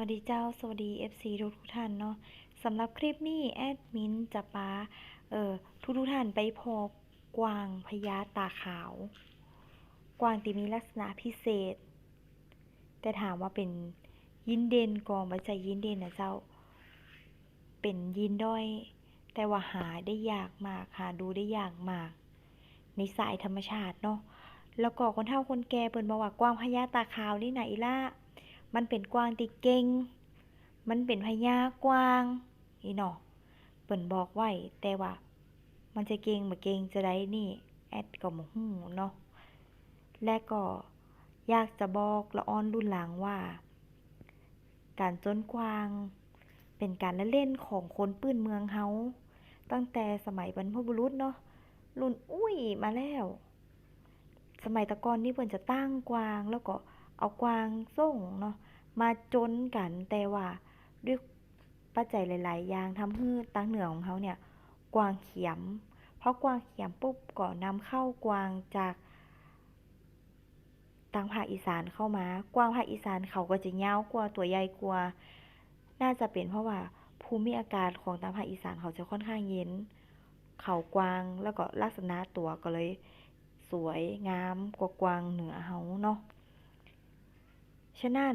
วัสดีเจ้า สวัสดี FC ทุกทุกท่านเนาะสำหรับคลิปนี้แอดมินจะปาเอ่อทุกทุกท่านไปพบกวางพญาตาขาว กวางที่มีลักษณะพิเศษ แต่ถามว่าเป็นยินเด่นกองบัใจยินเด่นนะเจ้า เป็นยินด้อย แต่ว่าหาได้ยากมากหาดูได้ยากมาก ในสายธรรมชาติเนาะแล้วก็คนเฒ่าคนแก่เปิ่นบอกว่ากวางพญาตาขาวนี่นะอีล่า มันเป็นกวางที่เก่ง มันเป็นพญากวางอีเนาะเปิ่นบอกไว้แต่ว่า มันจะเก่งบ่เก่งจะได้นี่ แอดก็บ่ฮู้เนาะ และก็อยากจะบอกละออนรุ่นหลังว่า การจนกวาง เป็นการละเล่นของคนปื้นเมืองเฮาตั้งแต่สมัยบรรพบุรุษเนาะ รุ่นอุ้ยมาแล้ว สมัยตะกอนนี่เพิ่นจะตั้งกวางแล้วก็เอากวางส่งเนาะ มาจนกันแต่ว่าด้วยปัจจัยหลาย ๆ อย่างทำให้ตังเหนือของเขาเนี่ยกวางเขียม เพราะกวางเขียมปุ๊บก็นำเข้ากวางจากทางภาคอีสานเข้ามากวางภาคอีสานเขาก็จะเยาวกว่าตัวใหญ่กว่าน่าจะเป็นเพราะว่าภูมิอากาศของทางภาคอีสานเขาจะค่อนข้างเย็น เขากวางแล้วก็ลักษณะตัวก็เลย สวยงามกว่ากวางเหนือเฮาเนาะ ฉะนั้น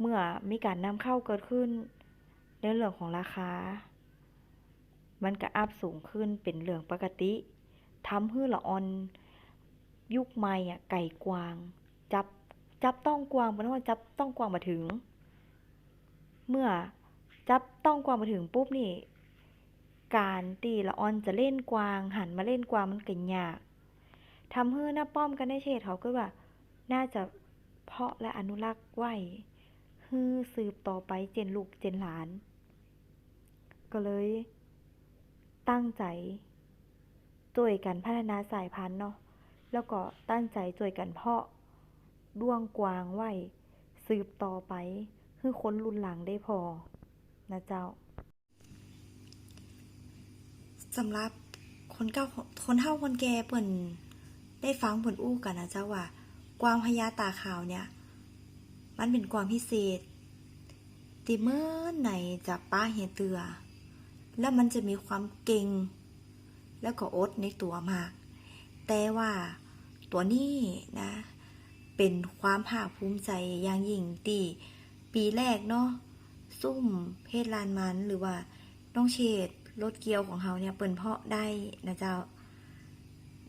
เมื่อมีการนำเข้าเกิดขึ้น ในเรื่องของราคา มันก็อัพสูงขึ้นเป็นเรื่องปกติทำให้ละออน ยุคใหม่อะไก่กวาง จับจับต้องกวางบ่ว่าจับต้องกวางมาถึง เมื่อจับต้องกวางมาถึงปุ๊บนี่ การตีละออนจะเล่นกวางหันมาเล่นกวางมันก็ยากทำให้หน้าป้อมกันได้เฉดเขาก็ว่า น่าจะเพาะและอนุรักษ์ไว้ ฮือสืบต่อไปเจนลูกเจนหลาน ก็เลย ตั้งใจช่วยกันพัฒนาสายพันธุ์เนาะแล้วก็ตั้งใจช่วยกันเพาะด้วงกวางไว้สืบต่อไป คือคนรุ่นหลังได้พอ นะเจ้าสำหรับคนเก่าคนเฒ่าคนแก่เปิ่นได้ฟังเปิ่นอู้กันนะเจ้าว่ากวางพญาตาขาวเนี่ย มันเป็นกวางพิเศษที่เมื่อไหนจะป้าเฮเตือ แล้วมันจะมีความเก่ง แล้วก็อดในตัวมาก แต่ว่าตัวนี้นะ เป็นความภาคภูมิใจอย่างยิ่งที่ปีแรกเนาะซุ่มเพศลานมันหรือว่าน้องเชดรถเกียวของเขาเนี่ยเปิ่นเพาะได้นะเจ้า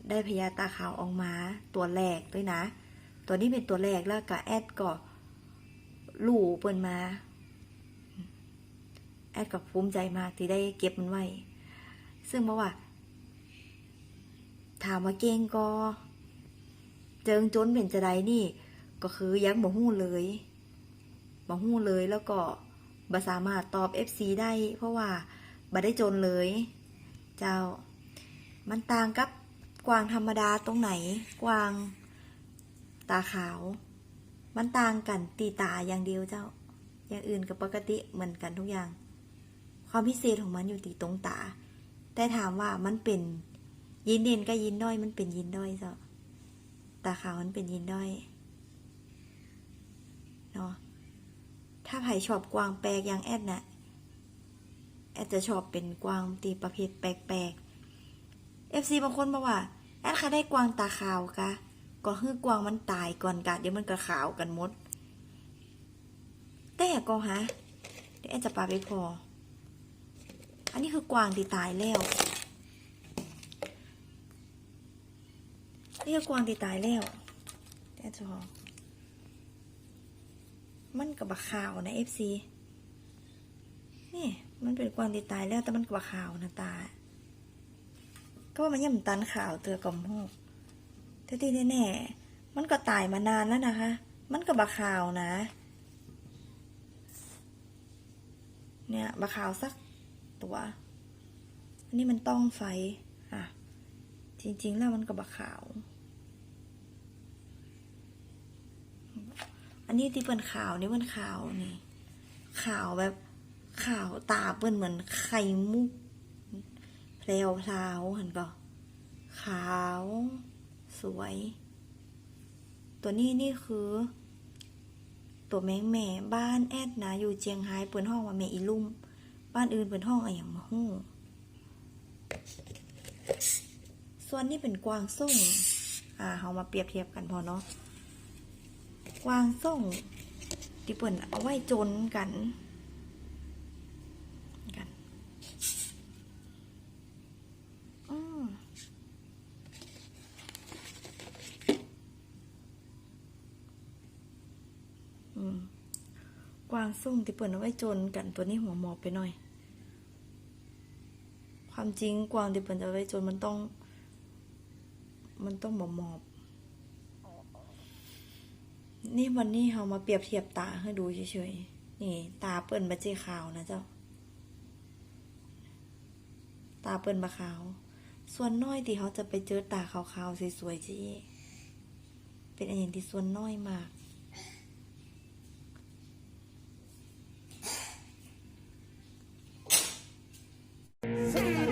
ได้พญาตาขาวออกมาตัวแรกด้วยนะ ตัวนี้เป็นตัวแรกแล้วก็แอดก็ห ลู่เปิ่นมา แอดก็ภูมิใจมากที่ได้เก็บมันไว้ ซึ่งบอกว่า ถามว่าเก่งก็เจิงจนเป็นจะไดนี่ ก็คือยังบ่ฮู้เลยบ่ฮู้เลยแล้วก็บ่สามารถตอบ FC ได้ เพราะว่าบ่ได้จนเลย เจ้า มันต่างกับกวางธรรมดาตรงไหน กวางตาขาว มันต่างกันตีตาอย่างเดียวเจ้า อย่างอื่นกับปกติเหมือนกันทุกอย่าง ความพิเศษของมันอยู่ตีตรงตา แต่ถามว่ามันเป็นยินเด่นกับยินด้อยมันเป็นยินด้อยเจ้า ตาขาวมันเป็นยินด้อยเนาะ ถ้าไผ่ชอบกวางแปลกอย่างแอดน่ะ แอดจะชอบเป็นกวางตีประเภทแปลกๆ FC บางคนบอกว่า แอดคะได้กวางตาขาวกะ ก็คือกวางมันตายก่อนกะเดี๋ยวมันก็ขาวกันหมด แต่ก็ฮะเดี๋ยวแอดจะปาไปพอ อันนี้คือกวางที่ตายแล้วนี่คือกวางที่ตายแล้วเดี๋ยวแอดจะพอมันกับบะขาวนะเอฟซีนี่มันเป็นกวางที่ตายแล้วแต่มันกับบะขาวนะตา ก็ว่ามันย่ำตันขาวเตือกลมหก แต่ที่แน่ๆมันก็ตายมานานแล้วนะคะ มันกับะขาวนะ เนี่ยบะขาวสักตัว อันนี้มันต้องไฟอะ จริง ๆ แล้วมันกับะขาว อันนี้ที่เป็นขาวนี่เป็นขาวนี่ ขาวแบบขาวตาเปิ้นเหมือนไข่มุกแพลวพลาวเห็นก็ขาว สวย ตัวนี้นี่คือ ตัวแมงแม่บ้านแอดนะอยู่เจียงไฮ้เปิ้นห้องว่าแม่อีลุ่ม บ้านอื่นเปิ้นห้องอะหยังมาฮู้ส่วนนี้เป็นกวางส่งอ่าเฮามาเปรียบเทียบกันพอเนาะกวางส่งที่เปิ้นเอาไว้จนกันอืมอืม กวางส่งที่เปิดเอาไว้จนกันตัวนี้หัวหมอบไปหน่อย ความจริงกวางที่เปิดเอาไว้จนมันต้อง มันต้องหมอบหมอบ นี่วันนี้เรามาเปรียบเทียบตาให้ดูเฉยๆ นี่ ตาเปิ้นบะเจขาวนะเจ้า ตาเปิ้นบะขาว ส่วนน้อยที่เขาจะไปเจอตาขาวๆสวยๆจีเป็นอันอย่างที่ส่วนน้อยมาก Sing